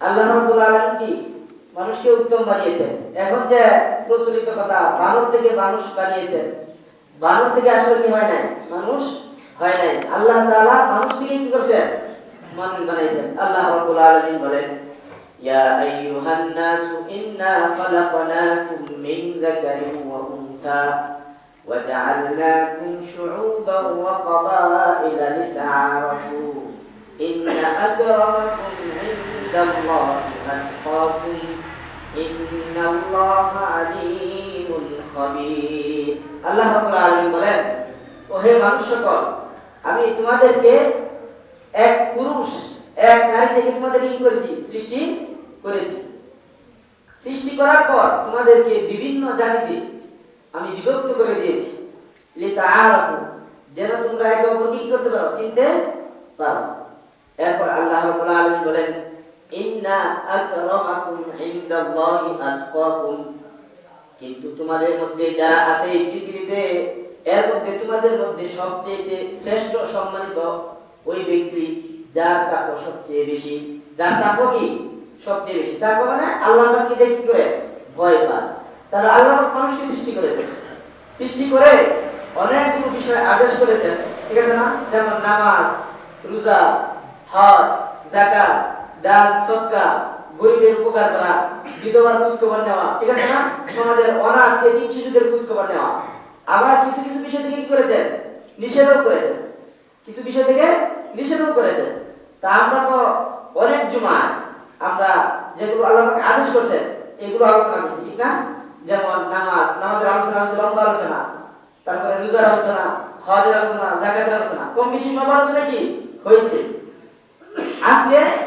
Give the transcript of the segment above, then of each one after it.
আল্লাহ রাব্বুল আলামিন কি মানুষকে উত্তম বানিয়েছেন এখন যে প্রচলিত কথা বানর থেকে মানুষ বানিয়েছেন বানর থেকে আসলে কি হয় নাই মানুষ হয় নাই আল্লাহ তাআলা মানুষ থেকে কি করছেন মানুষ বানাইছেন আল্লাহ রাব্বুল আলামিন বলেন ইয়া আইয়ুহান নাসু ইন্না খালাকনাকুম মিন যাকারিন ওয়া উনসা وجعلناكم شعوبا وقبائل لتعارفوا إن أكرمكم عند الله أتقاكم إن الله عليم خبير আল্লাহ রাব্বুল আলামিন বলেন ও হে মানুষ সকল আমি তোমাদেরকে এক পুরুষ এক নারী থেকে তোমাদেরকে কি করেছি সৃষ্টি করেছি সৃষ্টি করার পর তোমাদেরকে বিভিন্ন জাতিতে আমি বিভক্ত করে দিয়েছি লিতাআরাফু যেন তোমরা একে অপরকে কি করতে পারো চিনতে পারো এরপর আল্লাহ রাব্বুল আলামিন বলেন কিন্তু তোমাদের মধ্যে যারা আছে এই পৃথিবীতে, এর মধ্যে তোমাদের মধ্যে সবচেয়ে শ্রেষ্ঠ সম্মানিত ওই ব্যক্তি যার তাকওয়া সবচেয়ে বেশি। যার তাকওয়া কি? সবচেয়ে বেশি। তাকওয়া মানে আল্লাহ পাককে দেখে কি করে? ভয় পায় তাহলে আল্লাহ পাক মানুষকে সৃষ্টি করেছেন। সৃষ্টি করে অনেকগুলো বিষয় আদেশ করেছেন। ঠিক আছে না? যেমন নামাজ, রোজা, হজ, যাকাত দান সদকা গরিবের উপকার করা, বিধবার খোঁজ খবর নেওয়া, ঠিক আছে না? সমাজের অনাথ, এতিম শিশুদের খোঁজ খবর নেওয়া। আবার কিছু কিছু বিষয় থেকে কি করেছেন? নিষেধও করেছেন। কিছু বিষয় থেকে নিষেধও করেছেন। তা আমরা তো অনেক জুমায়। আমরা যেগুলো আল্লাহ আদেশ করছেন, এগুলো আলোচনা করছি, ঠিক না? যেমন নামাজ, নামাজের আলোচনা হচ্ছে লম্বা আলোচনা, তারপরে রোজার আলোচনা, হজের আলোচনা জাকাতের আলোচনা। কম বেশি সব আলোচনা কি? হয়েছে। আজকে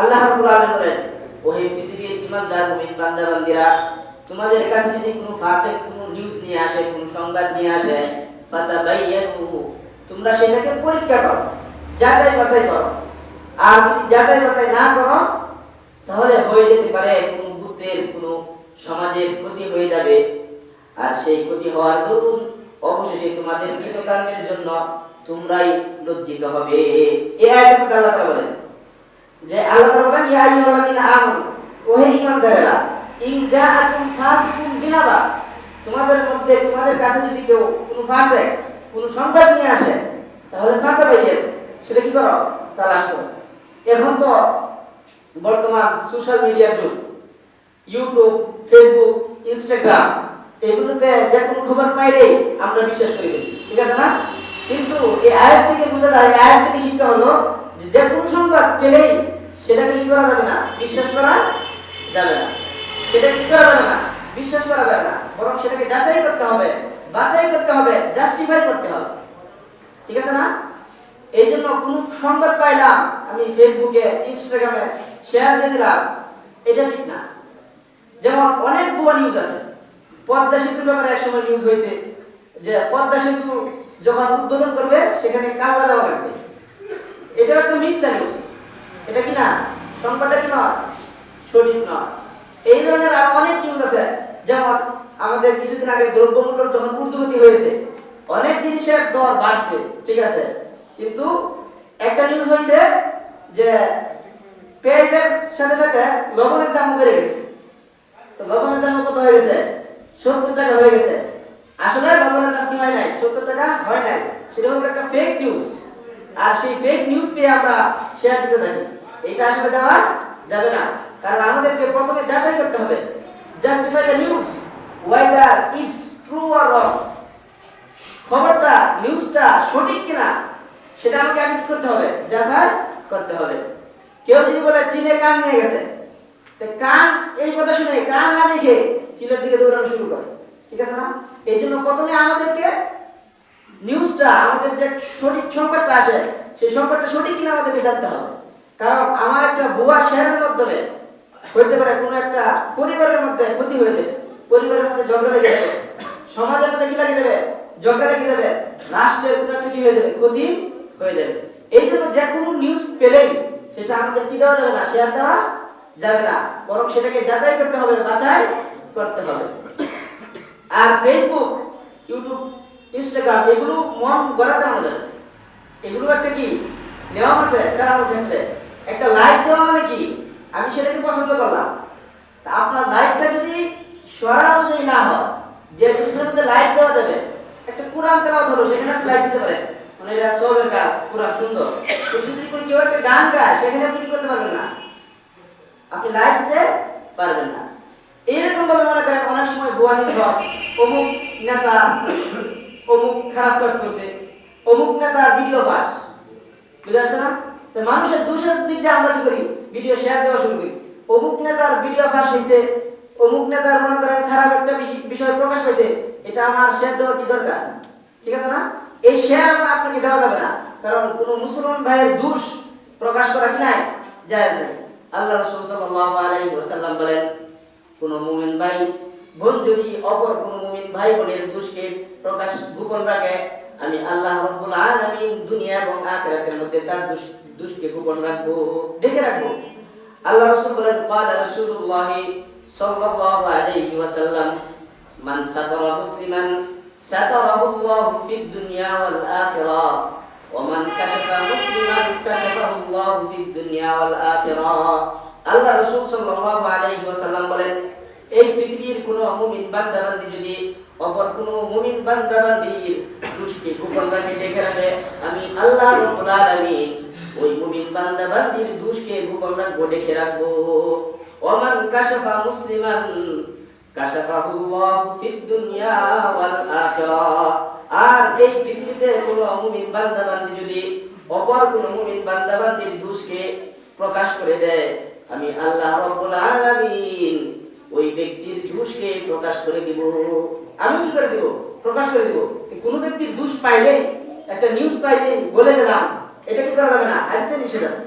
আল্লাহ রাব্বুল আলামিন বলেন, ওহে পৃথিবীর ঈমানদার মুমিন বান্দা বান্দিরা, তোমাদের কাছে যদি কোনো ফাসিক, কোনো নিউজ নিয়ে আসে, কোনো সংবাদ নিয়ে আসে ফাতাবাইয়ানু তোমরা সেটাকে পরীক্ষা করো, যাচাই বাছাই করো। আর যদি যাচাই বাছাই না করো, তাহলে হয়ে যেতে পারে কোনো পুত্রের কোনো সমাজের ক্ষতি হয়ে যাবে। আর সেই ক্ষতি হওয়ার দরুন অবশেষে তোমাদের কৃতকর্মের জন্য তোমরাই লজ্জিত হবে। আয়াতের মধ্যে আল্লাহ তাআলা বলেন যে আল্লাহ বলেন ইয়া আইয়ুহাল্লাযীনা আমানু, ওহে ঈমানদারেরা, ইন জাআকুম ফাসিকুম বিনাবা, তোমাদের মধ্যে, তোমাদের কাছে যদি কেউ কোনো ফাসিক, কোনো সংবাদ নিয়ে আসে, তাহলে ফাঁকা পাইয়ে সেটা কি করো? তালাশ করো। এখন তো বর্তমান সোশ্যাল মিডিয়ার যুগ। ইউটিউব ফেসবুক ইনস্টাগ্রাম এগুলোতে যে কোনো খবর পাইলেই আমরা বিশ্বাস করি। ঠিক আছে না? কিন্তু এই আয়াত থেকে বোঝা যায়, আয়াত থেকে শিক্ষা হলো যে কোনো সংবাদ পেলেই সেটাকে কি করা যাবে না? বিশ্বাস করা যাবে না। সেটা কি করা যাবে না? বিশ্বাস করা যাবে না। বরং সেটাকে যাচাই করতে হবে, বাছাই করতে হবে জাস্টিফাই করতে হবে। ঠিক আছে না? এই জন্য কোন সংবাদ পাইলাম, আমি ফেসবুকে ইনস্টাগ্রামে শেয়ার দিয়ে দিলাম, এটা ঠিক না। যেমন অনেক ভুয়া নিউজ আছে। পদ্মা সেতুর ব্যাপারে এক সময় নিউজ হয়েছে যে, পদ্মা সেতু যখন উদ্বোধন করবে, সেখানে দেওয়া লাগবে? এটা একটা মিথ্যা নিউজ এটা কি না? সংবাদটা কি নয়? সঠিক নয়। এই ধরনের আরও অনেক নিউজ আছে, যেমন আমাদের কিছুদিন আগে দ্রব্যমূল্য যখন ঊর্ধ্বগতি হয়েছে, অনেক জিনিসের দর বাড়ছে, ঠিক আছে? কিন্তু একটা নিউজ হয়েছে যে পেঁয়াজের সাথে সাথে লবণের দাম বেড়ে গেছে। তো লবণের দাম কত হয়ে গেছে? সত্তর টাকা হয়ে গেছে। আসলে লবণের দাম কি হয় নাই? সত্তর টাকা হয় নাই। সেটা হলো একটা ফেক নিউজ আর সেই ফেক নিউজ পেয়ে আমরা শেয়ার দিতে থাকি। এটা আসলে দেওয়া যাবে না। কারণ আমাদেরকে প্রথমে যাচাই করতে হবে। Justify the news whether it's true or wrong খবরটা নিউজটা সঠিক কিনা, সেটা আমাকে আগে করতে হবে, যাচাই করতে হবে। কেউ যদি বলে চীনে কান নিয়ে গেছে কান এই কথা শুনে কান না দেখে চীনের দিকে দৌড়ানো শুরু করে। ঠিক আছে না? এই জন্য প্রথমে আমাদেরকে নিউজটা আমাদের যে সঠিক সংবাদটা আসে, সেই সংবাদটা সঠিক কিনা আমাদেরকে জানতে হবে। কারণ আমার একটা ভুয়া শেয়ারের মাধ্যমে হইতে পারে কোনো একটা পরিবারের মধ্যে ক্ষতি হয়ে যাবে পরিবারের মধ্যে ঝগড়া লেগে যাবে। সমাজের মধ্যে কি লাগে যাবে ঝগড়া লেগে যাবে রাষ্ট্রের কোনো একটা কি হয়ে যাবে? ক্ষতি হয়ে যাবে। এই জন্য যে কোনো নিউজ পেলেই সেটা আমাদের কি দেওয়া যাবে না? শেয়ার দেওয়া যাবে না। বরং সেটাকে যাচাই করতে হবে, বাছাই করতে হবে। আর ফেসবুক ইউটিউব ইনস্টাগ্রাম এগুলো মন গড়া চালানো যাবে এগুলো একটা কি? নিয়ম আছে চালানোর ক্ষেত্রে একটা লাইক দেওয়া মানে কি? আমি সেটাকে পছন্দ করলাম। তা আপনার লাইকটা যদি সরা অনুযায়ী না হয়, যে জিনিসের মধ্যে লাইক দেওয়া যাবে, একটা কোরআন তেলাওয়াত হলো, সেখানে আপনি লাইক দিতে পারেন। মানে এটা সবের কাজ, কোরআন সুন্দর। যদি কোনো কেউ একটা গান গায়, সেখানে আপনি করতে পারবেন না? আপনি লাইক দিতে পারবেন না। এইরকম ভাবে মনে করেন, অনেক সময় নিউজ হয় অমুক নেতা অমুক খারাপ কাজ করছে, অমুক নেতার ভিডিও পাস বুঝে আসছে না? তো মানুষের দোষের দিক দিয়ে আমরা কি করি? ভিডিও শেয়ার দেওয়া শুরু করি। অমুক নেতার ভিডিও ফাঁস হয়েছে, অমুক নেতার মনে করেন খারাপ একটা বিষ- বিষয় প্রকাশ পাইছে এটা আমার শেয়ার দেওয়ার কি দরকার? ঠিক আছে না? এই শেয়ার আপনাকে দেওয়া যাবে না, কারণ কোন মুসলমান ভাইয়ের দোষ প্রকাশ করা কি নাই? জায়েজ নাই। আল্লাহ রাসূল সাল্লাল্লাহু আলাইহি বলেন, কোন মুমিন ভাই বোন যদি অপর কোন মুমিন ভাই বোনের দোষকে প্রকাশ গোপন রাখে আমি আল্লাহ রাব্বুল আলামিন দুনিয়া এবং আখিরাতের মধ্যে তার দোষ দোষকে গোপন রাখবো ডেকে রাখবো আল্লাহ রাসূল বলেন قال رسول الله صلى الله عليه وسلم من ستر مسلما ستره الله في الدنيا والآخرة ومن كشف مسلما كشفه الله في الدنيا والآخرة আল্লাহ রাসূল সাল্লাল্লাহু আলাইহি ওয়াসাল্লাম বলেন এই পৃথিবীর কোন মুমিন বান্দা বান্দি যদি অপর কোন মুমিন বান্দা বান্দির দোষকে গোপন রাখে ডেকে রাখে, আমি আল্লাহ রাব্বুল আলামিন ওই মুমিন বান্দা বান্দির দোষকে গোপন রাখব ডেকে রাখব। ওমান কাশাফা মুসলিমান কাশাফাহুল্লাহু ফিদ দুনিয়া ওয়াল আখিরাহ আর এই পৃথিবীতে কোন মুমিন বান্দা বান্দি যদি অপর কোন মুমিন বান্দা বান্দির দোষকে প্রকাশ করে দেয়, আমি আল্লাহ রাব্বুল আলামিন ওই ব্যক্তির দোষকে প্রকাশ করে দিব। আমি কি করে দিব? প্রকাশ করে দিব। কোন ব্যক্তির দোষ পাইলে, একটা নিউজ পাইলে বলে দিলাম, এটা কি করা যাবে না? হাদিসে নিষেধ আছে।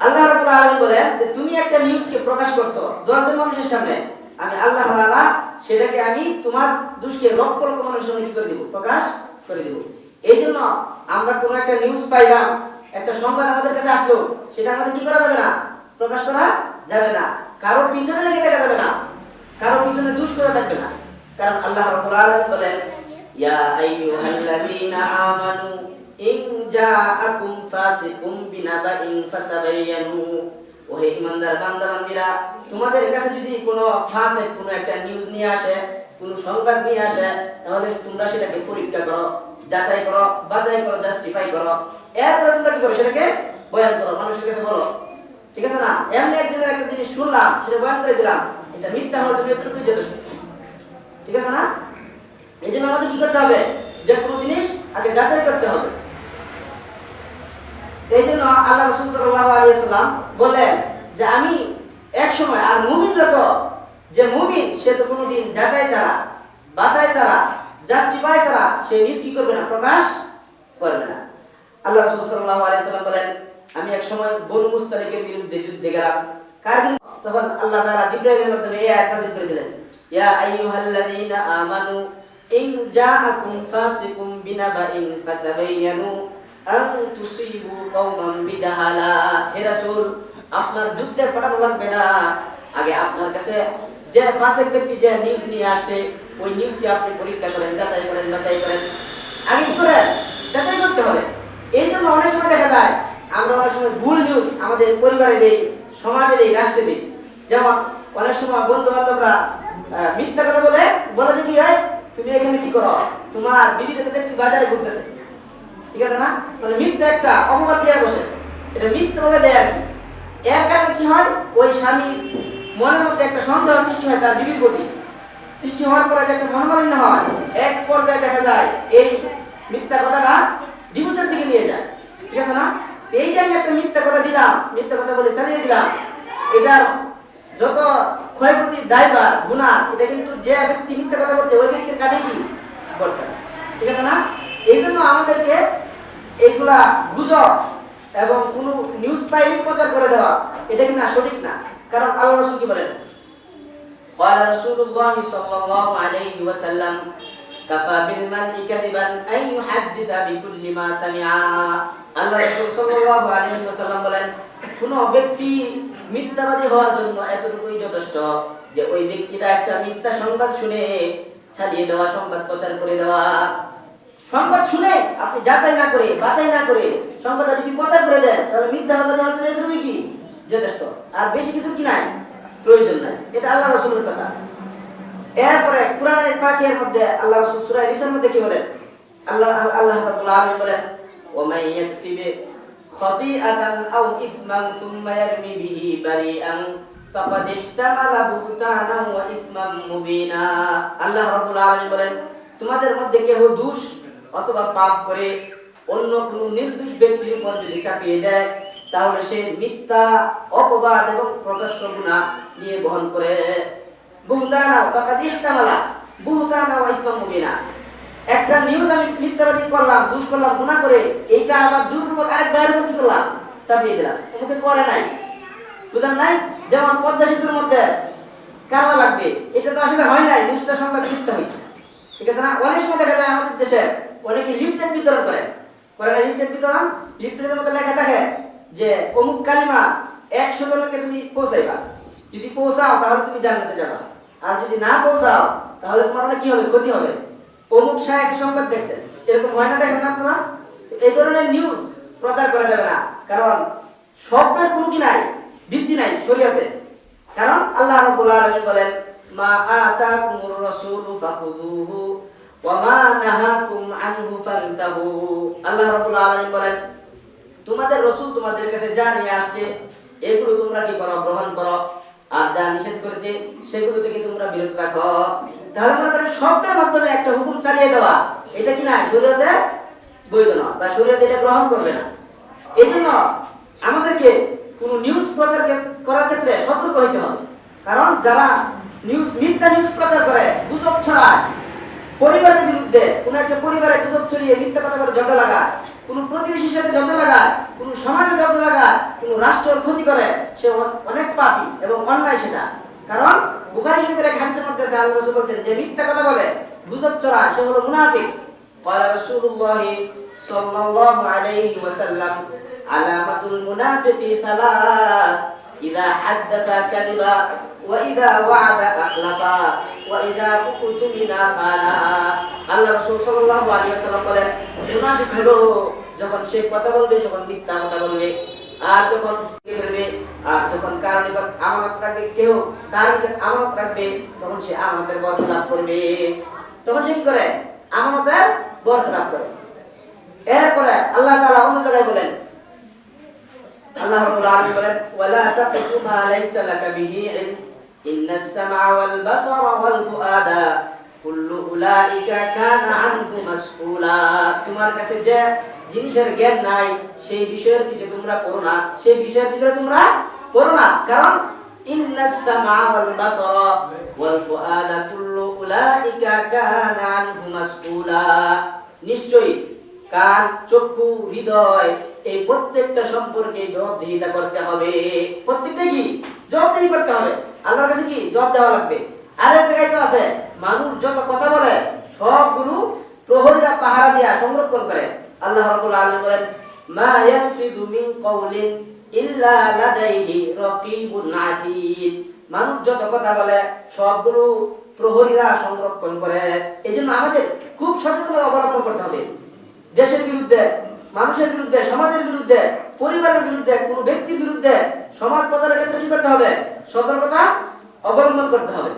আল্লাহ রাব্বুল আলামিন বলেন যে, তুমি একটা নিউজকে প্রকাশ করছ দশজন মানুষের সামনে। আমি আল্লাহ তাআলা সেটাকে আমি তোমার দোষকে লক্ষ লক্ষ মানুষের সামনে কি করে দিব? প্রকাশ করে দিব। এই জন্য আমরা কোনো একটা নিউজ পাইলাম, একটা সংবাদ আমাদের কাছে আসলো, সেটা আমাদের কি করা যাবে না? প্রকাশ করা যাবে না। কারও পিছনে লেগে থাকা যাবে না। কারও পিছনে দুষ করা থাকবে না। কারণ আল্লাহ রাব্বুল আলামিন বলেন, ইয়া আইয়ুহাল্লাযীনা আমানু, ইন জাআকুম ফাসিকুম বিনাবাইন ফাতাবায়ানু ওহে ইমানদার তোমাদের কাছে যদি কোনো ফাসিক, কোনো একটা নিউজ নিয়ে আসে, কোনো সংবাদ নিয়ে আসে, তাহলে তোমরা সেটাকে পরীক্ষা করো, যাচাই করো, বাছাই করো, জাস্টিফাই করো। এরপরে তোমরা কি করো সেটাকে বয়ান করো। মানুষের কাছে বলো ঠিক আছে না? এমনি একদিনের একটা জিনিস শুনলাম, সেটা বয়ান করে দিলাম, এটা মিথ্যা হওয়ার জন্য ঠিক আছে না? এই জন্য আমাদের কি করতে হবে? যে কোনো জিনিস আগে যাচাই করতে হবে। এই জন্য আল্লাহ রসুল সাল্লাহ আলিয়াল্লাম বললেন যে আমি এক সময়, আর মুমিনরা তো, যে মুমিন, সে তো কোনোদিন যাচাই ছাড়া, বাছাই ছাড়া জাস্টিফাই ছাড়া, সে নিজ কি করবে না? প্রকাশ করবে না। আল্লাহ রসুল সাল্লাহ আলিয়াল্লাম বলেন আমি এক সময় বনু মুস্তালিকের বিরুদ্ধে যুদ্ধে গেলাম। কার তখন আল্লাহ তাআলা জিব্রাইলের মাধ্যমে এই আয়াত নাযিল করে দিলেন। ইয়া আইয়ুহাল্লাযীনা আমানু, ইন জাআকুম ফাসিকুম বিনাবাইন ফাতাবায়ানু আন তুসিবু কওমান বিজাহালা। হে রাসূল, আপনার যুদ্ধের পাঠানো লাগবে না। আগে আপনার কাছে যে ফাসিক ব্যক্তি যে নিউজ নিয়ে আসে, ওই নিউজ নিউজকে আপনি পরীক্ষা করেন, যাচাই করেন, বাছাই করেন। আগে কি করেন? যাচাই করতে হবে। এই জন্য অনেক সময় দেখা যায় আমরা অনেক সময় ভুল নিউজ আমাদের পরিবারে দেই, সমাজে দেই, রাষ্ট্রে দিই। যেমন অনেক সময় বন্ধু বান্ধবরা মিথ্যা কথা বলে বলে যে কি হয়, তুমি এখানে কি করো? তোমার বিবিকে তো দেখছি বাজারে ঘুরতেছে। ঠিক আছে না? মানে মিথ্যা একটা অপবাদ দিয়ে বসে। এটা মিথ্যা ভাবে দেয় আর কি। এর কারণে কি হয়? ওই স্বামী মনের মধ্যে একটা সন্দেহ সৃষ্টি হয় তার বিবির প্রতি। সৃষ্টি হওয়ার পরে যে একটা মনোমালিন্য হয়, এক পর্যায়ে দেখা যায় এই মিথ্যা কথাটা ডিভোর্সের দিকে নিয়ে যায়। ঠিক আছে না? এই যে আমি একটা মিথ্যা কথা দিলাম মিথ্যা কথা বলে চালিয়ে দিলাম এটার যত ক্ষয়ক্ষতি দায়বার গুণা এটা কিন্তু যে ব্যক্তি মিথ্যা কথা বলছে ওই ব্যক্তির কাজে কি করতে হবে। ঠিক আছে না এই জন্য আমাদেরকে এইগুলা গুজব এবং কোনো নিউজ পাইলে প্রচার করে দেওয়া এটা কি না সঠিক না কারণ আল্লাহ রাসূল কি বলেন قال رسول الله صلى الله عليه وسلم কাফা বিকুল্লি মা সামিআ আল্লাহ রাসূল সাল্লাল্লাহু আলাইহি ওয়াসাল্লাম বলেন, কোন ব্যক্তি মিথ্যাবাদী হওয়ার জন্য এতটুকুই যথেষ্ট যে ওই ব্যক্তিটা একটা মিথ্যা সংবাদ শুনে দেওয়া, সংবাদ প্রচার করে দেওয়া। সংবাদ শুনে আপনি যাচাই না করে, বাছাই না করে সংবাদটা যদি প্রচার করে দেন, তাহলে মিথ্যা হবে দেওয়ার কি? যথেষ্ট। আর বেশি কিছু কি নাই? প্রয়োজন নাই। এটা আল্লাহ রসুলের কথা। এরপরে কোরআনের পাকের মধ্যে আল্লাহ রাসূল সূরা নিসার মধ্যে কি বলেন? আল্লাহ আল্লাহ রাব্বুল আলামিন বলেন ওয়া মান ইয়াকসিব খাতিআতান আও ইসমান সুম্মা ইয়ারমি বিহি বারিআন, ফাকাদ ইহতামালা বুহতানান ওয়া ইসমান মুবিনা। আল্লাহ রাব্বুল আলামিন বলেন, তোমাদের মধ্যে কেহ দোষ অথবা পাপ করে অন্য কোনো নির্দোষ ব্যক্তির উপর যদি চাপিয়ে দেয়, তাহলে সে মিথ্যা, অপবাদ এবং প্রকাশ্য গুনাহ নিয়ে বহন করে। বুহতানা ফাকাদ ইহতামালা, বুহতানা ওয়া ইসমান মুবিনা। একটা নিউজ আমি মিথ্যাবাদী করলাম দুষ করলাম, গুনাহ করে, এইটা আমার জোরপূর্বক আরেক উপর কি করলাম? চাপিয়ে দিলাম। তোমাকে করে নাই। বুঝলেন নাই? যেমন পদ্মা সেতুর মধ্যে কারণ লাগবে, এটা তো আসলে হয় নাই নিউজটা সংবাদ মিথ্যা হয়েছে। ঠিক আছে না? অনেক সময় দেখা যায় আমাদের দেশে অনেকে লিফলেট বিতরণ করে। করে না লিফলেট বিতরণ? লিফলেটের মধ্যে লেখা থাকে যে, অমুক কালিমা একশো জনকে তুমি পৌঁছাইবা। যদি পৌঁছাও, তাহলে তুমি জান্নাতে যাবা। আর যদি না পৌঁছাও, তাহলে তোমার অনেক কি হবে? ক্ষতি হবে। অমুক সাহেব সংবাদ দেখছেন। এরকম হয় না দেখেন আপনারা? এই ধরনের নিউজ প্রচার করা যাবে না। কারণ স্বপ্নের কি নাই ভিত্তি নাই শরীয়তে। কারণ আল্লাহ রাব্বুল আলামিন বলেন, মা আতাকুমুর রাসূলু ফাখুযুহু ওয়া মা নাহাকুম আনহু ফান্তাহু আল্লাহ রাব্বুল আলামিন বলেন, তোমাদের রাসূল তোমাদের কাছে যা নিয়ে আসছে, এগুলো তোমরা কি করো গ্রহণ করো? আর যা নিষেধ করেছে, সেগুলো থেকে তোমরা বিরত থাকো। তাহলে মনে করেন শব্দের মাধ্যমে একটা হুকুম চালিয়ে দেওয়া। এটা কি না, শরীয়তে বৈধ না, বা শরীয়ত এটা গ্রহণ করবে না। এই জন্য আমাদেরকে কোন নিউজ প্রচার করার ক্ষেত্রে সতর্ক হইতে হবে। কারণ যারা নিউজ মিথ্যা নিউজ প্রচার করে, গুজব ছড়ায়, পরিবারের বিরুদ্ধে কোন একটা পরিবারে গুজব ছড়িয়ে মিথ্যা কথা করে ঝগড়া লাগায় কোন প্রতিবেশীর সাথে ঝগড়া লাগায় কোন সমাজে ঝগড়া লাগায় কোন রাষ্ট্রের ক্ষতি করে সে অ- অনেক পাপী এবং অন্যায় সেটা কারণ বুখারী শরীফের এক হাদিসের মধ্যে আছে আল্লাহ রাসূল বলেছেন যে মিথ্যা কথা বলে গুজব ছড়ায় সে হলো মুনাফিক قال رسول الله صلى الله عليه وسلم علامة المنافق ثلاث إذا حدث كذبا ওয়াইদা ওয়াদা আখলাফা ওয়াইদা কুতুমিনা ফানা আল্লাহ রাসূল সাল্লাল্লাহু আলাইহি ওয়াসাল্লাম যখন সে কথা বলবে আর যখন ফেলবে আর কেউ তার নিকট আমানত তখন সে আমানতের বরখলাপ করবে। তখন কি করে? আমানতের বরখলাপ করে। এরপরে আল্লাহ তাআলা অন্য জায়গায় বলেন, আল্লাহ রাব্বুল আলামিন বলেন, ওয়ালা ফুআদা, কুল্লু উলাইকা কানা আনহু মাসউলা। তোমার কাছে যে জিনিসের জ্ঞান নাই, সেই বিষয়ের কিছু তোমরা না। সেই বিষয়ের বিষয়ে তোমরা না। কারণ নিশ্চয়ই কান, চক্ষু, হৃদয়, এই প্রত্যেকটা সম্পর্কে জবাবদিহিতা করতে হবে। প্রত্যেকটা কি? করতে হবে। আল্লাহর কাছে কি দেওয়া লাগবে? জায়গায় তো আছে, মানুষ যত কথা বলে সবগুলো প্রহরীরা পাহারা দিয়া সংরক্ষণ করে। আল্লাহ রাব্বুল আলামিন বলেন, মা ইয়ালফিযু মিন কওলিন ইল্লা লাদাইহি রাকিবুন মানুষ যত কথা বলে সবগুলো প্রহরীরা সংরক্ষণ করে। এজন্য আমাদের খুব সচেতনতা অবলম্বন করতে হবে। দেশের বিরুদ্ধে, মানুষের বিরুদ্ধে, সমাজের বিরুদ্ধে পরিবারের বিরুদ্ধে, কোনো ব্যক্তির বিরুদ্ধে সমাজ প্রচারের ক্ষেত্রে কি করতে হবে? সতর্কতা অবলম্বন করতে হবে।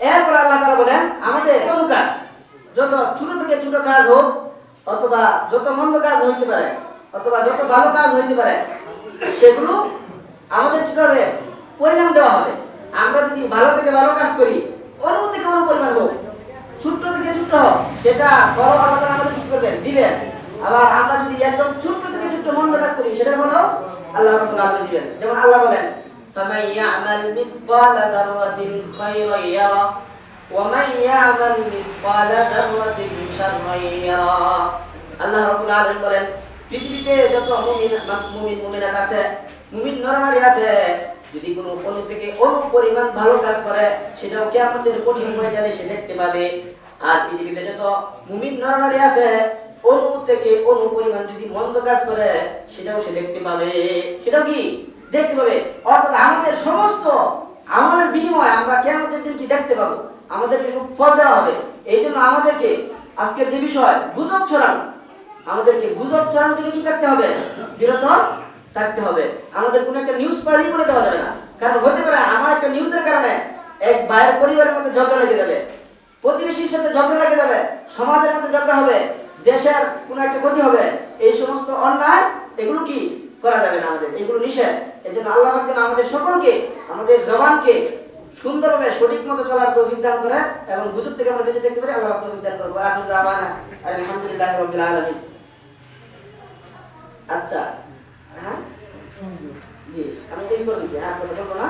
এরপর আল্লাহ তাআলা বলেন, আমাদের কোন কাজ, যত ছোট থেকে ছোট কাজ হোক, অথবা যত মন্দ কাজ হইতে পারে, অথবা যত ভালো কাজ হইতে পারে, সেগুলো আমাদের কি করবে? পরিণাম দেওয়া হবে। আমরা যদি ভালো থেকে ভালো কাজ করি, অন্য থেকে অন্য পরিমাণ হোক, ছোট্ট থেকে ছোট্ট হোক, সেটা বড় আল্লাহ আমাদের কি করবেন? দিবেন। আবার আমরা যদি একদম ছোট্ট মন্দ কাজ করি সেটার বলো আল্লাহ রাব্বুল আলামিন দিবেন যেমন আল্লাহ বলেন فمن يعمل مثقال ذرة خيرا يره ومن يعمل مثقال ذرة شرا يره আল্লাহ রাব্বুল আলামিন বলেন পৃথিবীতে যত মুমিন মুমিন মুমিনাত আছে মুমিন নরনারী আছে যদি কোনো অনু থেকে অনু পরিমাণ ভালো কাজ করে সেটাও কেমতের কঠিন হয়ে যাবে সে দেখতে পাবে আর পৃথিবীতে যত মুমিন নরনারী আছে অনু থেকে অনু পরিমাণ যদি মন্দ কাজ করে, সেটাও সে দেখতে পাবে। সেটাও কি? দেখতে পাবে। অর্থাৎ আমাদের সমস্ত আমলের বিনিময়ে আমরা কেমতের দিন কি দেখতে পাবো? আমাদেরকে সব ফল দেওয়া হবে। এই জন্য আমাদেরকে আজকের যে বিষয়, গুজব ছড়ানো, আমাদেরকে গুজব ছড়ানো থেকে কি করতে হবে? বিরত থাকতে হবে। আমাদের কোনো একটা নিউজ পারি করে দেওয়া যাবে না। কারণ হতে পারে আমার একটা নিউজের কারণে এক ভাইয়ের পরিবারের মধ্যে ঝগড়া লেগে যাবে। প্রতিবেশীর সাথে ঝগড়া লেগে যাবে। সমাজের মধ্যে ঝগড়া হবে। দেশের কোনো একটা ক্ষতি হবে। এই সমস্ত অন্যায়, এগুলো কি করা যাবে না আমাদের? এগুলো নিষেধ। এই জন্য আল্লাহ যেন আমাদের সকলকে, আমাদের জবানকে সুন্দরভাবে সঠিক মতো চলার তৌফিক দান করে এবং গুজব থেকে আমরা বেঁচে থাকতে পারি, আল্লাহ তৌফিক করব আলহামদুলিল্লাহ আচ্ছা হ্যাঁ? জি, আমি এই করে দিচ্ছি। আর কথা বলব না?